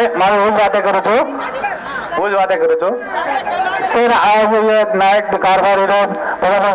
आहे माझं रोज वाटे करूचो रोज वाटे करूचो सेन आयो नायक कारभार इडो ప్రధాన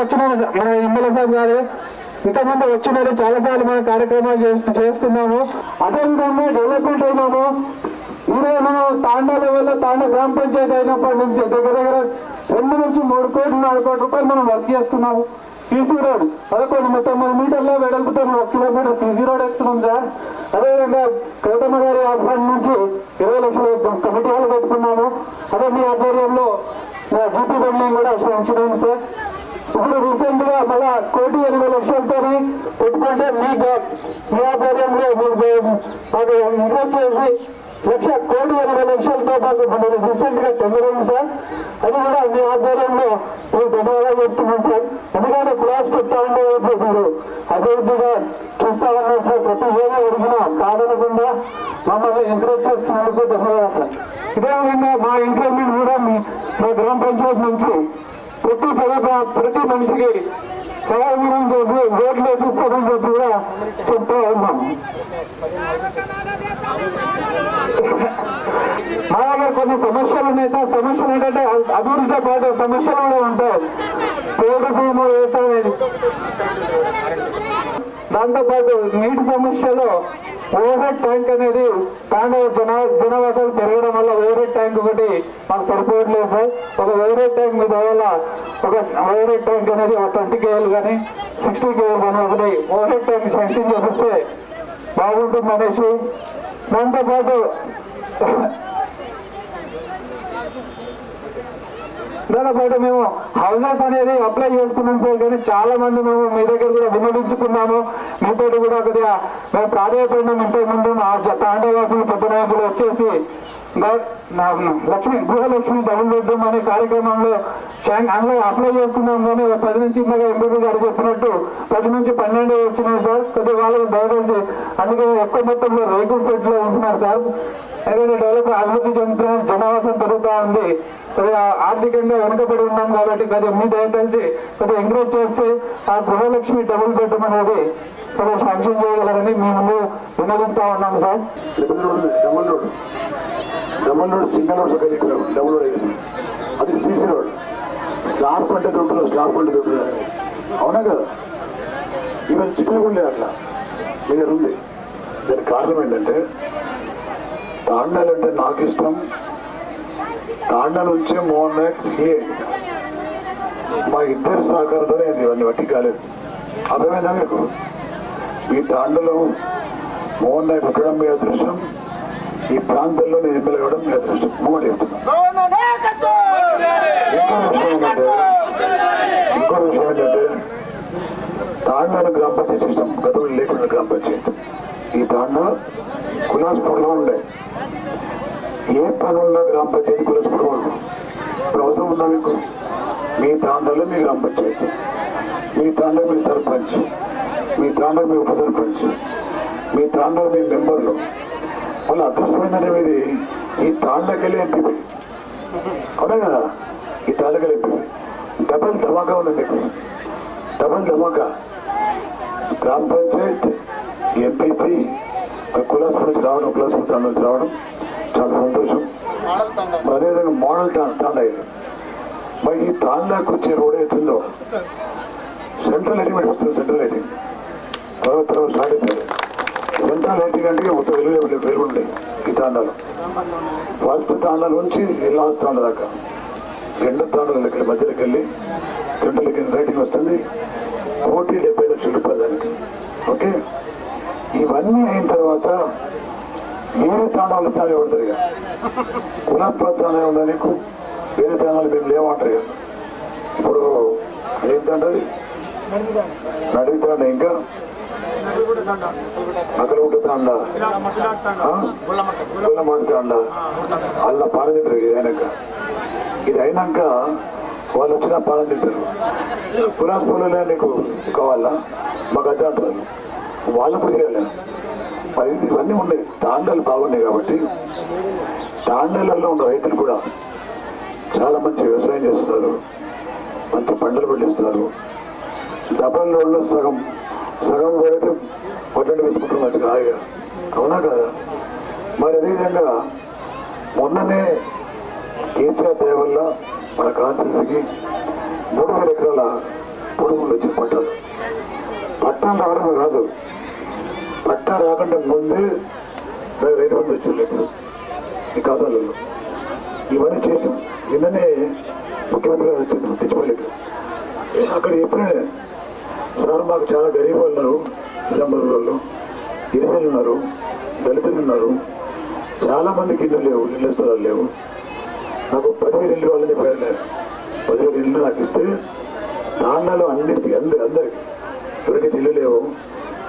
వచ్చిన మన ఎమ్మెల్యే గారు. ఇంతకుముందు వచ్చినారు. చాలాసార్లు మన కార్యక్రమాలు చేస్తున్నాము. అదేవిధంగా డెవలప్మెంట్ అయినాము. ఈరోజు మనం తాండా లెవెల్లో తాండ గ్రామ పంచాయతీ అయినప్పటి నుంచి దగ్గర దగ్గర రెండు నుంచి మూడు కోట్లు నాలుగు కోట్ల రూపాయలు మనం వర్క్ చేస్తున్నాము. CC road. పదకొండు కొన్ని తొమ్మిది మీటర్ల వెడల్పుతో ఒక కిలోమీటర్ సీసీ రోడ్ వేస్తున్నాం సార్. అదేవిధంగా గౌతమ్మ గారి ఆధ్వర్యం నుంచి ఇరవై లక్షల కమిటీ హాల్ పెట్టుకున్నాము అదే మీ ఆధ్వర్యంలో జీపీ బండ్లను కూడా ఉంచినాం సార్. ఇప్పుడు రీసెంట్గా మళ్ళా కోటి ఎనభై లక్షలతో పెట్టుకుంటే మీ మీ ఆధ్వర్యంలో మీకు మాకు ఎంకరేజ్ చేసి లక్ష కోటి ఎనభై లక్షలతో పాటు మాకు రీసెంట్గా టెండర్ సార్. అది కూడా మీ ఆధ్వర్యంలో మేము ధన్యవాదాలు చెప్తున్నాం సార్. ఎందుకంటే క్లాస్ పెట్టాలంటే మీరు అభివృద్ధిగా చూస్తా ఉన్నాం సార్. ప్రతి ఏదో అడిగినా కాదనకుండా మమ్మల్ని ఎంకరేజ్ చేస్తున్నందుకు ధన్యవాదాలు సార్. ఇదే విధంగా మా ఇంక్రిమెంట్ కూడా మీ మా గ్రామ పంచాయతీ నుంచి ప్రతి ప్రతి మనిషికి సహాయం చేసి రోడ్లు వేపిస్తామని చెప్పి కూడా చెప్తా ఉన్నాం. మా దగ్గర కొన్ని సమస్యలు ఉన్నాయి సార్. సమస్యలు ఏంటంటే అభివృద్ధితో పాటు సమస్యలు కూడా ఉంటాయి. పేరు భూములు వ్యవసాయం దాంతోపాటు నీటి సమస్యలో ఓవర్హెడ్ ట్యాంక్ అనేది తాండవ జన జనవాసాలు పెరగడం వల్ల ఓవర్హెడ్ ట్యాంక్ ఒకటి మాకు సరిపోవట్లేదు సార్. ఒక ఓవర్హెడ్ ట్యాంక్ మీద వల్ల ఒక ఓవర్హెడ్ ట్యాంక్ అనేది ఒక ట్వంటీ కేఎల్ కానీ సిక్స్టీ కేఎల్ కానీ ఒకటి ఓవర్హెడ్ ట్యాంక్ శాంక్షన్ చేపిస్తే బాగుంటుంది అనేసి దాంతో పాటు దాని పాటు మేము హౌసెస్ అనేది అప్లై చేసుకున్నాం సార్ కానీ చాలా మంది మేము మీ దగ్గర కూడా విన్నవించుకున్నాము. మీతో కూడా కొద్దిగా మేము ప్రాధాన్యపడినాం ఇంతకు ముందు మా తాండవాసులు పెద్ద నాయకులు వచ్చేసి లక్ష్మి గృహలక్ష్మి డబుల్ బెడ్రూమ్ అనే కార్యక్రమంలో అందులో అప్లై చేసుకున్నాం కానీ పది నుంచి ఇందాక ఎంపీ గారు చెప్పినట్టు పది నుంచి పన్నెండు వచ్చినాయి సార్. ప్రతి వాళ్ళకి దయచేసి అందుకే ఎక్కువ మొత్తంలో రేకుల సెట్లో ఉంటున్నారు సార్. ఏదైనా డెవలప్ అభివృద్ధి చెందుతున్న జనావాసం పెరుగుతా ఉంది. కొద్దిగా ఆర్థికంగా వెనుకబడి ఉన్నాం కాబట్టి కొద్దిగా మీ దయచేసి కొద్దిగా ఎంకరేజ్ చేస్తే ఆ గృహలక్ష్మి డబుల్ బెడ్రూమ్ అనేది కొద్దిగా శాంక్షన్ చేయగలరని మీ ముందు ఉన్నాం sir. Double road single road ఒక డబుల్ రోడ్ అది సీసీ రోడ్. స్లాప్ అంటే దొరుకుతుంది స్లాప్ అంటే దొరుకుతుంది అవునా కదా? ఈవెన్ చికెన్ అట్లా. మీ దగ్గర ఉంది. దానికి కారణం ఏంటంటే తాండాలంటే నాకు ఇష్టం. తాండా నుంచే మోహన్ నాయక్ సీఏ. మా ఇద్దరు సహకారంతోనే ఇవన్నీ బట్టి కాలేదు. అర్థమైందా మీకు? ఈ తాండలో మోహన్ నాయక్ ఉండడం మీ అదృష్టం. ఈ ప్రాంతంలో నేను ఎమ్మెల్యే కావడం మీ అదృష్టం. మూడు ఇంకో విషయం ఏంటంటే తాండాను గ్రామ పంచాయతీ సిస్టమ్ గతంలో లేకుండా గ్రామ పంచాయతీ. ఈ తాండా కులాస్పూర్లో ఉండే. ఏ పని ఉన్నా గ్రామ పంచాయతీ కులాస్పూర్ వాళ్ళు ఇప్పుడు అవసరం ఉందా మీకు? మీ తాండాలో మీ గ్రామ పంచాయతీ. మీ తాండా మీ సర్పంచ్. మీ తాండా మీ ఉప సర్పంచ్. మీ తాండా మీ మెంబర్లు. వాళ్ళ అదృష్టమైన ఇది ఈ తాండాకెళ్ళి ఎంపీ అవునా కదా? ఈ తాండాకెళ్ళి ఎంపీ డబల్ ధమాకా ఉంది మీకు. డబల్ ధమాకా. గ్రామ పంచాయత్ ఎంపీపీ కులాస్పూర్ నుంచి రావడం కులాస్పూర్ నుంచి రావడం చాలా సంతోషం. మరి అదేవిధంగా మోడల్ తా తాండా ఇది మరి ఈ తాండాకు వచ్చే రోడ్ అవుతుందో సెంట్రల్ లైటింగ్ వస్తుంది సెంట్రల్ లైటింగ్ తర్వాత తర్వాత స్టార్ట్ అవుతుంది. సెంట్రల్ లైటింగ్ అంటే మొత్తం వెలుగు వెలుగు ఉంటాయి ఈ తాండాలు. ఫస్ట్ తాండాల నుంచి లాస్ట్ తాండ దాకా. రెండు తాండాల లెక్కల మధ్యలోకి వెళ్ళి సెంట్రల్కి రేటింగ్ వస్తుంది. కోటి డెబ్బై లక్షల రూపాయలు దానికి. ఓకే? ఇవన్నీ అయిన తర్వాత వేరే తాండాలు తానే పడతారు ఇక? కులాస్పద తానే ఉందా నీకు వేరే తాండాలు మేము లేవంటారు ఇక? ఇప్పుడు ఏంటంటది నడుగుతాండ ఇంకా? అల్ల పాలు తింటారు ఇది అయినాక. ఇది అయినాక వాళ్ళు వచ్చిన పాలు తింటారు కులాస్పూర్లో నీకు కావాలా మాకు అదే అంటారు. వాళ్ళు కూడా చేయాలి ఇవన్నీ ఉన్నాయి. తాండాలు బాగున్నాయి కాబట్టి తాండాలలో ఉన్న రైతులు కూడా చాలా మంచి వ్యవసాయం చేస్తున్నారు. మంచి పంటలు పండిస్తున్నారు డబల్ రోడ్లో సగం సగం పడితే పొట్టండి వేసుకుంటున్నట్టు హాయిగా అవునా కదా? మరి అదేవిధంగా మొన్ననే కేసీఆర్ దయ వల్ల మన కాన్స్టిట్యూన్సీకి మూడు వేల ఎకరాల పొడుగులు వచ్చి పట్టాలు పట్టాలు రావడమే కాదు పట్టా రాకుండా ముందే నాకు రైతు బంధు వచ్చింది ఈ ఖాతాలలో. ఇవన్నీ చేసాం నిన్ననే ముఖ్యమంత్రి గారు వచ్చారు తెచ్చిపోలేదు. అక్కడ ఎప్పుడే సార్ మాకు చాలా గరీబ్ ఉన్నారు నిజామాబాద్ వాళ్ళు గిరిజనులు ఉన్నారు దళితులు ఉన్నారు. చాలా మందికి ఇల్లు లేవు ఇళ్ళ స్థలాలు లేవు. నాకు పదివేలు ఇల్లు వాళ్ళని చెప్పాను నేను పదివేలు ఇల్లు నాకు ఇస్తే దాంట్లో అన్నిటికీ అందరి అందరికి. ఎవరికి ఇల్లు లేవు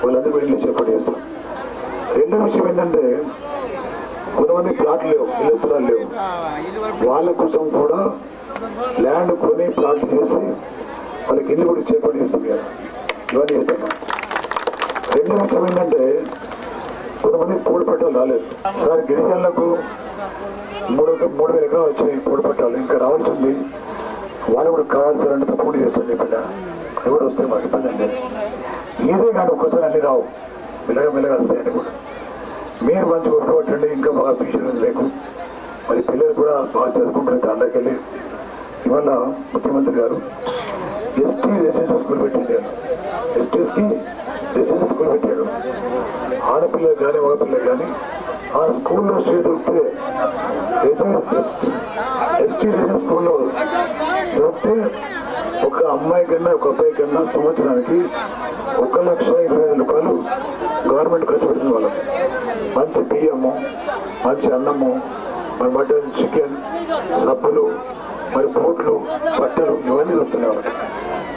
వాళ్ళందరూ ఇల్లు చేపట్టి చేస్తాం. రెండో విషయం ఏంటంటే కొంతమంది ప్లాట్లు లేవు ఇల్లు స్థలాలు లేవు. వాళ్ళ కోసం కూడా ల్యాండ్ కొని ప్లాట్లు చేసి వాళ్ళకి ఇల్లు కూడా చేపట్టి చేస్తుంది కదా ఇవన్నీ చేస్తున్నాం రెండో అంశం ఏంటంటే కొంతమంది పూడి పట్టాలు రాలేదు. సార్ గిరిజనులకు మూడు మూడు వేల ఎకరాలు వచ్చాయి పూడి పట్టాలు. ఇంకా రావాల్సింది వాళ్ళు కూడా కావాల్సిన పూడి చేస్తుంది పిల్ల అది కూడా వస్తే మాకు ఇబ్బంది లేదు. ఏదే కానీ ఒక్కసారి అన్ని రావు. మెల్లగా మెల్లగా వస్తాయని కూడా. మీరు మంచిగా గుర్తుపట్టండి ఇంకా బాగా ఫ్యూచర్ ఉంది మీకు మరి పిల్లలు కూడా బాగా చదువుకుంటారు తండ్రికి ఇవాళ ముఖ్యమంత్రి గారు ఎస్టీ రెసిడెన్షియల్ స్కూల్ పెట్టింది ఎస్టీస్కి రెసిడెన్షియల్ స్కూల్ పెట్టాడు. ఆడపిల్లలు కానీ మగపిల్లలు కానీ ఆ స్కూల్లో సీట్ దొరికితే ఎస్టీ రెసిడెన్షియల్ స్కూల్లో దొరికితే ఒక అమ్మాయి కన్నా ఒక అబ్బాయి కన్నా సంవత్సరానికి ఒక లక్ష ఇరవై ఐదు రూపాయలు గవర్నమెంట్ ఖర్చు పెడుతుంది వాళ్ళకి. మంచి బియ్యము మంచి అన్నము మరి మటన్ చికెన్ సబ్బులు మరి బూట్లు బట్టలు ఇవన్నీ దొరుకుతున్నాయి వాళ్ళకి.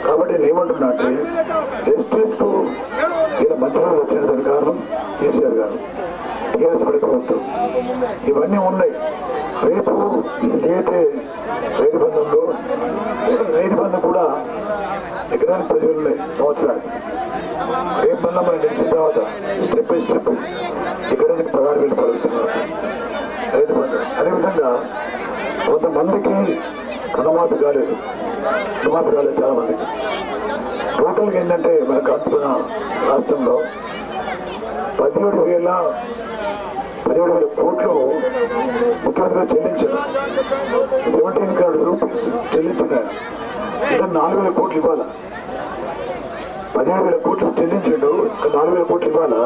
కాబట్టి నేను ఏమంటున్నా అంటే జస్టిస్కు ఇలా మధ్యలో వచ్చిన దాని కారణం కేసీఆర్ గారు. టీఆర్ఎస్ ప్రభుత్వం. ఇవన్నీ ఉన్నాయి. రేపు ఏదైతే రైతు బంధు ఉందో రైతు బంధు కూడా ఎకరానికి పదివేలు ఉన్నాయి. సంవత్సరానికి. రేపు మళ్ళీ మనం గెలిచిన తర్వాత స్టెప్ బై స్టెప్ ఎకరానికి పదహారు వేలు పడుతున్నారు రైతు బంధు. అదేవిధంగా కొంతమందికి రుణమాఫీ కాలేదు. రుణమాఫీ కాలేదు చాలా మందికి టోటల్గా ఏంటంటే మన కాల్చుకున్న రాష్ట్రంలో పదిహేడు వేల పదిహేడు వేల కోట్లు ముఖ్యమంత్రిగా చెల్లించారు. సెవెంటీన్ కార్డు రూపీస్ చెల్లించిన ఇంకా నాలుగు వేల కోట్లు ఇవ్వాలా? పదిహేడు వేల కోట్లు చెల్లించిండు నాలుగు వేల కోట్లు ఇవ్వాలా?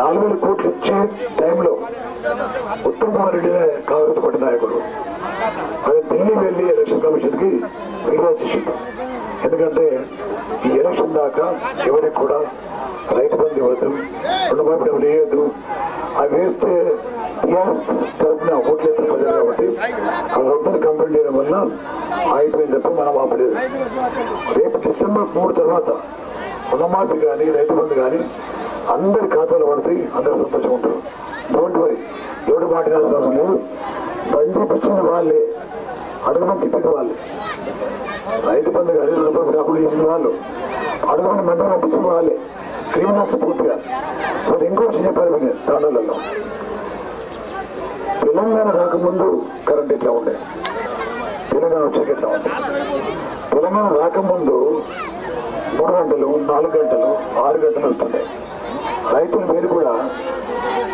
నాలుగు వేల కోట్లు ఇచ్చే టైంలో ఉత్తమ్ కుమార్ రెడ్డి కాంగ్రెస్ పార్టీ నాయకుడు. ఢిల్లీ వెళ్ళి ఎలక్షన్ కమిషన్కి ఎందుకంటే ఈ ఎలక్షన్ దాకా ఎవరికి కూడా రైతు బంధు ఇవ్వద్దు రుణమాఫీ డబ్బులు వేయద్దు అవి వేస్తే టీఆర్ఎస్ తరఫున ఓట్లు వేస్తారు ప్రజలు కాబట్టి వాళ్ళందరూ కంప్లైంట్ చేయడం వల్ల ఆగిపోయింది తప్ప మనం ఆపలేదు. రేపు డిసెంబర్ మూడు తర్వాత రుణమాఫీ కానీ రైతు బంధు కానీ అందరి ఖాతాలో పడతాయి అందరూ సంతోషంగా ఉంటారు. డోంట్ వరీ ఎవడు మాట్లాడాల్సిన అవసరం లేదు. బంధు చేపించిన వాళ్ళే. అడగమని తిప్పింది వాళ్ళే. రైతు బంధు కానీ రూపాయలు డబ్బులు ఇచ్చిన వాళ్ళు. అడగమని మంత్రం పంపించిన వాళ్ళే. క్రిమినల్స్ పూర్తిగా. మరి ఇంకో విషయం చెప్పారు మీకు తెలంగాణ రాకముందు కరెంట్ ఎట్లా ఉండే? తెలంగాణ వచ్చాక ఎట్లా ఉండే? తెలంగాణ రాకముందు మూడు గంటలు నాలుగు గంటలు ఆరు గంటలు వెళ్తుండే రైతుల మీరు కూడా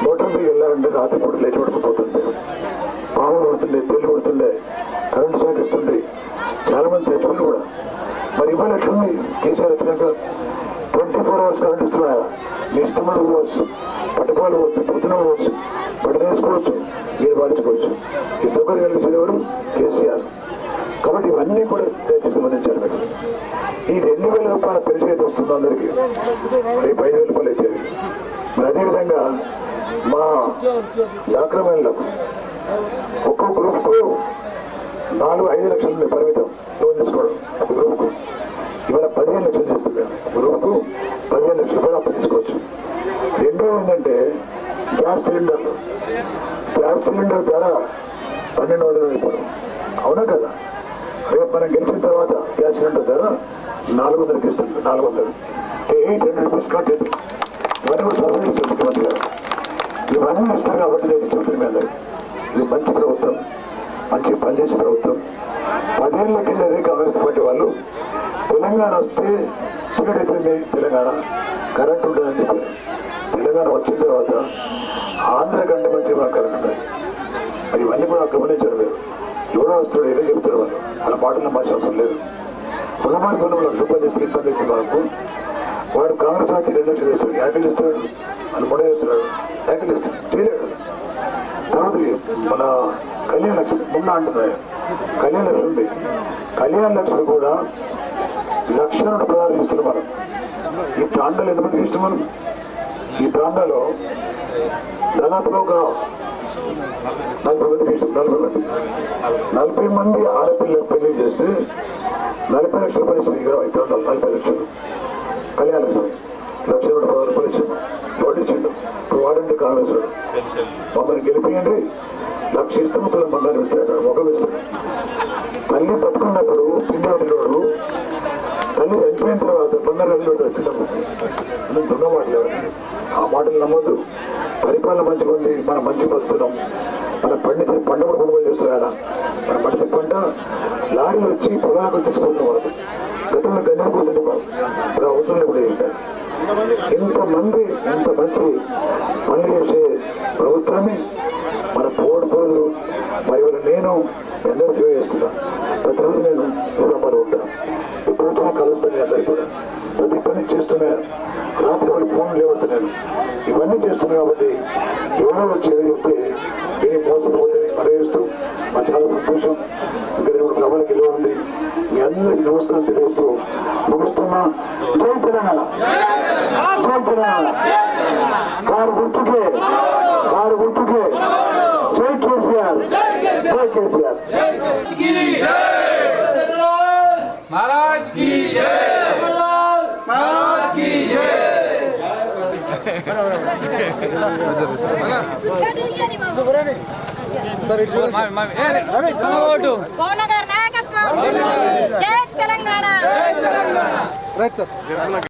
మోటార్ మీద వెళ్ళాలంటే రాత్రిపూట లేచి పడుకుపోతుండే. పాములు పడుతుండే తేలు పడుతుండే కరెంట్ షాక్ ఇస్తుండే చాలా మంది చచ్చిపోయి కూడా. మరి ఇవాళ ఎట్లుంది కేసీఆర్ వచ్చినాక ట్వంటీ ఫోర్ అవర్స్ కరెంట్ ఇస్తున్నారా మీ ఇష్టమైన పోవచ్చు. పట్టుకోవాలి పోవచ్చు. పొద్దున పోవచ్చు. బట్టలు వేసుకోవచ్చు. మీరు పాటించుకోవచ్చు. ఈ సౌకర్యాలు కల్పించేవాడు కేసీఆర్. కాబట్టి ఇవన్నీ కూడా దయచేసి సంబంధించారు మీరు. ఈ రెండు వేల రూపాయల పెన్షన్ అయితే వస్తుంది అందరికీ రేపు ఐదు వేల రూపాయలు అయితే మరి అదేవిధంగా మా డాక్టర్ ఒక్కో గ్రూప్కు నాలుగు ఐదు లక్షల ఉంది పరిమితం. లోన్ తీసుకోవడం. గ్రూప్కు. ఇవాళ పదిహేను లక్షలు చేస్తున్నాం గ్రూప్కు పదిహేను లక్షలు రూపాయలు అప్పు తీసుకోవచ్చు. రెండో ఏంటంటే గ్యాస్ సిలిండర్లు గ్యాస్ సిలిండర్ ధర పన్నెండు వందల వెళ్తారు అవునా కదా? రేపు మనం గెలిచిన తర్వాత గ్యాస్ సిలిండర్ ధర నాలుగు వందలకి ఇస్తుంది. నాలుగు వందలు. ఎయిట్ హండ్రెడ్ రూపీస్ కట్ అవుతుంది. ఇవన్నీ కూడా సర్వే ముఖ్యమంత్రి గారు. ఇవన్నీ ఇస్తారు కాబట్టి నేను చెప్తుంది మీ ఇది మంచి ప్రభుత్వం. మంచి పనిచేసే ప్రభుత్వం. పదేళ్ళ కిందనే కాంగ్రెస్ పార్టీ వాళ్ళు తెలంగాణ వస్తే చీకటైతుంది తెలంగాణ. కరెంట్ ఉంటుందని చెప్పారు. తెలంగాణ వచ్చిన తర్వాత ఆంధ్ర కంటే మంచి మన కరెంట్ ఉంటుంది మరి ఇవన్నీ కూడా గమనించారు మీరు. ఎవరో వస్తాడు ఏదో చెప్తారు వాళ్ళు. వాళ్ళ పాటలు భాష అవసరం లేదు. రుణమాలి పనులు లక్ష రూపాయలు చేస్తే ఇబ్బంది అవుతుంది మనకు వాడు కాంగ్రెస్ వచ్చి రెండు లక్షలు చేస్తాడు యాక్టిల్ చేస్తాడు వాళ్ళు మూడే చేస్తున్నాడు యాక్టిల్ చేస్తాడు చేయలేడు. తర్వాత మన కళ్యాణ లక్ష్మి మొన్న అంటున్నాయి కళ్యాణ లక్ష్మి ఉంది కళ్యాణ లక్ష్మి కూడా లక్ష ప్రధాన పదహారు మనం ఈ ప్రాంతాలు ఎంతమంది ఇష్టం మనం ఈ ప్రాంతాల్లో దాదాపుగా ఒక నలభై మందికి ఇష్టం నలభై మంది. నలభై మంది ఆడపిల్ల పెళ్ళి చేస్తే నలభై లక్షల పరిస్థితి ఇరవై ప్రాంతాలు నలభై లక్షలు. కళ్యాణ లక్ష్మి లక్ష నుండి పదహారు రూపాయలు ఇచ్చాము ఇచ్చిండు. ఇప్పుడు వాడండి కాంగ్రెస్ మమ్మల్ని గెలిపియండి. నాకు ఇస్తాము తన బంగారు ఇస్తాడు మొగలు ఇస్తాడు తల్లి బతుకున్నప్పుడు పిండి తల్లి చనిపోయిన తర్వాత బంగారు గదిలో వచ్చినప్పుడు నేను దొంగ మాటలు ఆ మాటలు నమ్మొద్దు. పరిపాలన మంచిగా ఉంది. మనం మంచి బతున్నాం మన పండితే పండుగ కొనుగోలు చేస్తున్నారా? మన మనిషి పంట లారీలు వచ్చి పొలాలకు తీసుకుంటున్నాం వాళ్ళు. గతంలో గంజలు కూర్చుంటున్నాం ఇప్పుడు అవసరం కూడా ఏంటారు ఇంతమంది ఇంత మంచి పనులు చేసే ప్రభుత్వాన్ని మన పోడు పనులు మరి నేను ఎందరో సేవ ప్రతి ప్రతిరోజు నేను దూరంలో ఉంటాను. ఇప్పుడు కలుస్తాను అందరికీ కూడా. ప్రతి పని చేస్తున్నా రాత్రి వాళ్ళు ఫోన్ లేవడుతున్నాను ఇవన్నీ చేస్తున్నాను కాబట్టి ఎవరో వచ్చేది చెప్తే నేను మోసపోతుంది మరేస్తూ మాకు చాలా సంతోషం. ఇంకా రెండు గ్రామాలకు ఉంది మీ అందరికీ నమస్కారం తెలియజేస్తూ ముగిస్తున్నా. జై తెలంగాణ! జై తెలంగాణ! కారు గుర్తుకే కారు గుర్తుకే జై కేసీఆర్ జై కేసీఆర్ महाराज की जय महाराज की जय పవన్ గారి నాయకత్వం జై తెలంగాణ